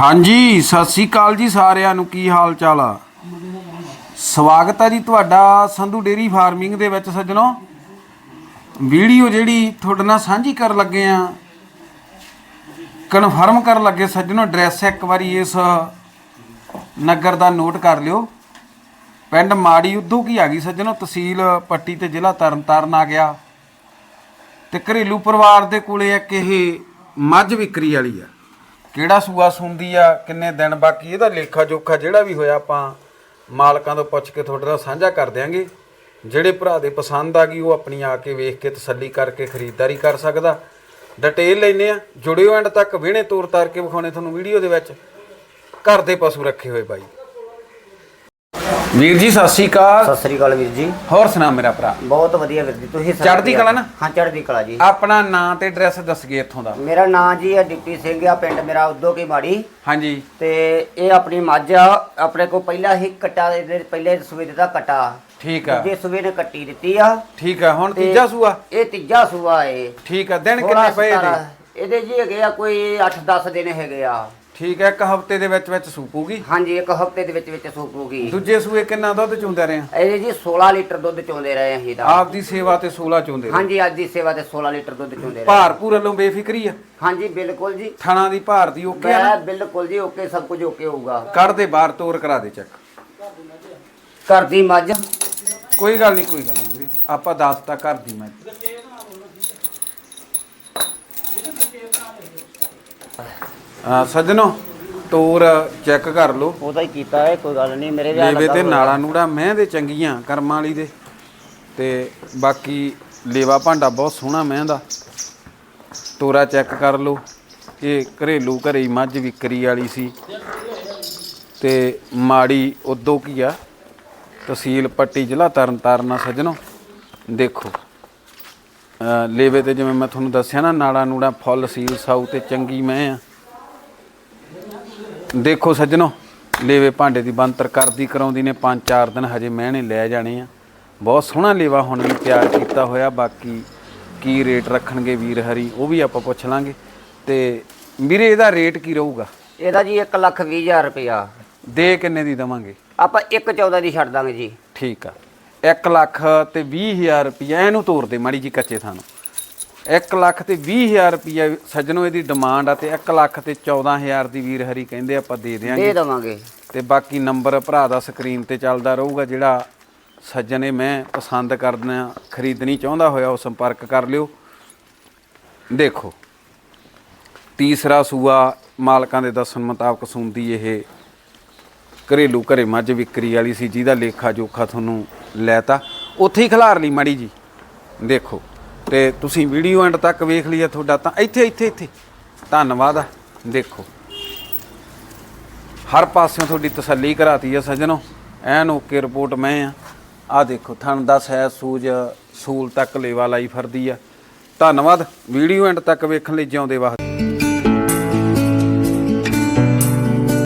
ਹਾਂਜੀ, ਸਤਿ ਸ੍ਰੀ ਅਕਾਲ ਜੀ ਸਾਰਿਆਂ ਨੂੰ। ਕੀ ਹਾਲ ਚਾਲ ਆ? ਸਵਾਗਤ ਆ ਜੀ ਤੁਹਾਡਾ ਸੰਧੂ ਡੇਰੀ ਫਾਰਮਿੰਗ ਦੇ ਵਿੱਚ ਸੱਜਣੋ। ਵੀਡੀਓ ਜਿਹੜੀ ਤੁਹਾਡੇ ਨਾਲ ਸਾਂਝੀ ਕਰਨ ਲੱਗੇ ਆ। ਕਨਫਰਮ ਕਰਨ ਲੱਗੇ ਸੱਜਣੋ, ਐਡਰੈਸ ਇੱਕ ਵਾਰੀ ਇਸ ਨਗਰ ਦਾ ਨੋਟ ਕਰ ਲਿਓ। ਪਿੰਡ ਮਾੜੀ ਉਦੋਂ ਕੀ ਆ ਗਈ ਸੱਜਣੋ, ਤਹਿਸੀਲ ਪੱਟੀ ਤੇ ਜ਼ਿਲ੍ਹਾ ਤਰਨਤਾਰਨ ਆ ਗਿਆ। ਤੇ ਘਰੇਲੂ ਪਰਿਵਾਰ ਦੇ ਕੋਲੇ ਇੱਕ ਇਹ ਮੱਝ ਵਿਕਰੀ ਵਾਲੀ ਆ। ਕਿਹੜਾ ਸੂਆ ਸੁੰਦੀ ਆ, ਕਿੰਨੇ ਦਿਨ ਬਾਕੀ ਇਹਦਾ ਲੇਖਾ ਜੋਖਾ ਜਿਹੜਾ ਵੀ ਹੋਇਆ ਆਪਾਂ ਮਾਲਕਾਂ ਤੋਂ ਪੁੱਛ ਕੇ ਤੁਹਾਡੇ ਨਾਲ ਸਾਂਝਾ ਕਰ ਦਿਆਂਗੇ। ਜਿਹੜੇ ਭਰਾ ਦੇ ਪਸੰਦ ਆ ਗਈ, ਉਹ ਆਪਣੀ ਆ ਕੇ ਵੇਖ ਕੇ ਤਸੱਲੀ ਕਰਕੇ ਖਰੀਦਦਾਰੀ ਕਰ ਸਕਦਾ। ਡਿਟੇਲ ਲੈਨੇ ਆ, ਜੁੜਿਓ ਐਂਡ ਤੱਕ ਵਿਹਣੇ ਤੋਰ ਤਾਰ ਕੇ ਵਿਖਾਉਣੇ ਤੁਹਾਨੂੰ ਵੀਡੀਓ ਦੇ ਵਿੱਚ। ਘਰ ਦੇ ਪਸ਼ੂ ਰੱਖੇ ਹੋਏ ਬਾਈ। ਵੀਰ ਜੀ ਸਤਿ ਸ਼੍ਰੀ ਅਕਾਲ। ਸਤਿ ਸ੍ਰੀ ਅਕਾਲ ਵੀਰ ਜੀ। ਹੋਰ ਸੁਣਾ ਮੇਰਾ ਭਰਾ। ਬਹੁਤ ਵਧੀਆ ਵੀਰ ਜੀ ਤੁਸੀਂ ਚੜ੍ਹਦੀ ਕਲਾ ਨਾ? ਹਾਂ ਚੜ੍ਹਦੀ ਕਲਾ ਜੀ। ਆਪਣਾ ਨਾਂ ਤੇ ਐਡਰੈਸ ਦੱਸ ਗਏ ਇੱਥੋਂ ਦਾ। ਮੇਰਾ ਨਾਂ ਜੀ ਹੈ ਡਿਪਟੀ ਸਿੰਘ ਆ ਪਿੰਡ ਮੇਰਾ ਉਦੋਂ ਕੀ ਮਾੜੀ। ਹਾਂਜੀ। ਤੇ ਇਹ ਆਪਣੀ ਮੱਝ ਆ ਆਪਣੇ ਕੋਲ ਪਹਿਲਾਂ ਹੀ ਕਟਾ ਦੇ ਪਹਿਲੇ ਸੂਏ ਦਾ ਕਟਾ। ਠੀਕ ਆ। ਦੂਜੇ ਸੂਏ ਨੇ ਕੱਟੀ ਦਿੱਤੀ ਆ। ਠੀਕ ਆ ਹੁਣ ਤੀਜਾ ਸੂਆ? ਇਹ ਤੀਜਾ ਸੂਆ ਏ। ਠੀਕ ਆ ਦਿਨ ਕਿੰਨੇ ਪਏ ਇਹਦੇ? ਇਹਦੇ ਜੀ ਹੈਗੇ ਆ ਕੋਈ 8-10 ਦਿਨ ਹੈਗੇ ਆ। ਠੀਕ ਹੈ ਇੱਕ ਹਫ਼ਤੇ ਦੇ ਵਿੱਚ ਵਿੱਚ ਸੂਪੂਗੀ ਹਾਂਜੀ ਇੱਕ ਹਫ਼ਤੇ ਦੇ ਵਿੱਚ ਵਿੱਚ ਸੂਪੂਗੀ ਦੂਜੇ ਸੂਏ ਕਿੰਨਾ ਦੁੱਧ ਚੁੰਦੇ ਰਹੇ ਆ? ਇਹਦੇ ਜੀ 16 ਲੀਟਰ ਦੁੱਧ ਚੋਂਦੇ ਰਹੇ ਅਸੀਂ ਦਾ ਆਪ ਦੀ ਸੇਵਾ ਤੇ 16 ਚੁੰਦੇ ਹਾਂਜੀ ਅੱਜ ਦੀ ਸੇਵਾ ਤੇ 16 ਲੀਟਰ ਦੁੱਧ ਚੋਂਦੇ ਰਹੇ। ਭਾਰ ਪੂਰ ਵੱਲੋਂ ਬੇਫਿਕਰੀ ਆ? ਹਾਂਜੀ ਬਿਲਕੁਲ ਜੀ। ਥਣਾ ਦੀ ਭਾਰ ਦੀ ਓਕੇ ਆ ਬਿਲਕੁਲ ਜੀ ਓਕੇ ਸਭ ਕੁਝ ਓਕੇ ਹੋਊਗਾ। ਕੱਢ ਦੇ ਬਾਹਰ ਤੋਰ ਕਰਾ ਦੇ ਚੈੱਕ। ਘਰ ਦੀ ਮੱਝ। ਕੋਈ ਗੱਲ ਨਹੀਂ ਕੋਈ ਗੱਲ ਨਹੀਂ ਆਪਾਂ ਦੱਸਤਾ ਘਰ ਦੀ ਮੈਂ ਸੱਜਣੋ ਤੋਰ ਚੈੱਕ ਕਰ ਲਓ। ਉਹਦਾ ਹੀ ਕੀਤਾ ਹੈ ਕੋਈ ਗੱਲ ਨਹੀਂ ਮੇਰੇ ਵਿਆਹ ਲੇਵੇ ਤੇ। ਨਾਲਾ ਨੂੜਾ ਮੈਂ ਦੇ ਚੰਗੀਆਂ ਕਰਮਾਂ ਵਾਲੀ ਦੇ। ਤੇ ਬਾਕੀ ਲੇਵਾ ਭਾਂਡਾ ਬਹੁਤ ਸੋਹਣਾ ਮੈਂ ਦਾ। ਤੋਰਾ ਚੈੱਕ ਕਰ ਲਓ। ਇਹ ਘਰੇਲੂ ਘਰੇ ਹੀ ਮੱਝ ਵਿਕਰੀ ਵਾਲੀ ਸੀ। ਤੇ ਮਾੜੀ ਉਦੋਂ ਕੀ ਆ? ਤਹਿਸੀਲ ਪੱਟੀ ਜ਼ਿਲ੍ਹਾ ਤਰਨਤਾਰਨ ਆ ਸੱਜਣੋ। ਦੇਖੋ। ਲੇਵੇ ਤੇ ਜਿਵੇਂ ਮੈਂ ਤੁਹਾਨੂੰ ਦੱਸਿਆ ਨਾ ਨਾੜਾ ਨੂੜਾ ਫੁੱਲ ਸੀਲ ਸਾਊ ਤੇ ਚੰਗੀ ਮੈਂ ਆ। ਦੇਖੋ ਸੱਜਣੋ ਲੇਵੇ ਭਾਂਡੇ ਦੀ ਬੰਤਰ ਕਰਦੀ ਕਰਾਉਂਦੀ ਨੇ 5-4 ਦਿਨ ਹਜੇ ਮਹਿਣੇ ਲੈ ਜਾਣੇ ਆ। ਬਹੁਤ ਸੋਹਣਾ ਲੇਵਾ ਹੁਣ ਵੀ ਤਿਆਰ ਕੀਤਾ ਹੋਇਆ ਬਾਕੀ ਕੀ ਰੇਟ ਰੱਖਣਗੇ ਵੀਰ ਹਰੀ ਉਹ ਵੀ ਆਪਾਂ ਪੁੱਛ ਲਾਂਗੇ। ਤੇ ਵੀਰੇ ਇਹਦਾ ਰੇਟ ਕੀ ਰਹੂਗਾ? ਇਹਦਾ ਜੀ 1 ਲੱਖ 20 ਹਜ਼ਾਰ ਰੁਪਇਆ। ਦੇ ਕਿੰਨੇ ਦੀ ਦਵਾਂਗੇ? ਆਪਾਂ 1 14 ਦੀ ਛੱਡ ਦਾਂਗੇ ਜੀ। ਠੀਕ ਆ। 1 ਲੱਖ ਤੇ 20000 ਰੁਪਇਆ ਇਹਨੂੰ ਤੋਰ ਦੇ ਮਾੜੀ ਜੀ ਕੱਚੇ ਥਾਂ ਨੂੰ। 1 ਲੱਖ ਤੇ 20000 ਰੁਪਇਆ ਸੱਜਣੋ ਇਹਦੀ ਡਿਮਾਂਡ ਆ ਤੇ 1 ਲੱਖ ਤੇ 14000 ਦੀ ਵੀਰ ਹਰੀ ਕਹਿੰਦੇ ਆਪਾਂ ਦੇ ਦੇ ਦਿਆਂਗੇ। ਦਵਾਂਗੇ। ਤੇ ਬਾਕੀ ਨੰਬਰ ਭਰਾ ਦਾ ਸਕਰੀਨ ਤੇ ਚੱਲਦਾ ਰਹੂਗਾ ਜਿਹੜਾ ਸੱਜਣ ਇਹ ਮੈਂ ਪਸੰਦ ਕਰਨਾ ਖਰੀਦਣੀ ਚਾਹੁੰਦਾ ਹੋਇਆ ਉਹ ਸੰਪਰਕ ਕਰ ਲਿਓ। ਦੇਖੋ ਤੀਸਰਾ ਸੂਆ ਮਾਲਕਾਂ ਦੇ ਦੱਸਣ ਮੁਤਾਬਕ ਸੁੰਦੀ ਇਹ ਘਰੇਲੂ ਘਰੇ ਮੱਝ ਵਿਕਰੀ ਵਾਲੀ ਸੀ, ਜਿਹਦਾ ਲੇਖਾ ਜੋਖਾ ਤੁਹਾਨੂੰ ਲੈਤਾ। ਉੱਥੇ ਹੀ ਖਿਲਾਰ ਲਈ ਮੜੀ ਜੀ। ਦੇਖੋ, ਤੇ ਤੁਸੀਂ ਵੀਡੀਓ ਐਂਡ ਤੱਕ ਵੇਖ ਲਈ ਲਿਆ ਤੁਹਾਡਾ, ਤਾਂ ਇੱਥੇ ਇੱਥੇ ਇੱਥੇ। ਧੰਨਵਾਦ ਆ। ਦੇਖੋ, ਹਰ ਪਾਸਿਓਂ ਤੁਹਾਡੀ ਤਸੱਲੀ ਕਰਾਤੀ ਆ ਸੱਜਣੋ। ਐਨ ਓਕੇ ਰਿਪੋਰਟ ਮੈਂ ਆ। ਆ ਦੇਖੋ, ਥਣ ਦਾ ਸਹਿ ਸੂਜ ਸੂਲ ਤੱਕ ਲੇਵਾ ਲਾਈ ਫਿਰਦੀ ਆ। ਧੰਨਵਾਦ। ਵੀਡੀਓ ਐਂਡ ਤੱਕ ਵੇਖਣ ਲਈ ਜਿਉਂਦੇ ਵਾਹ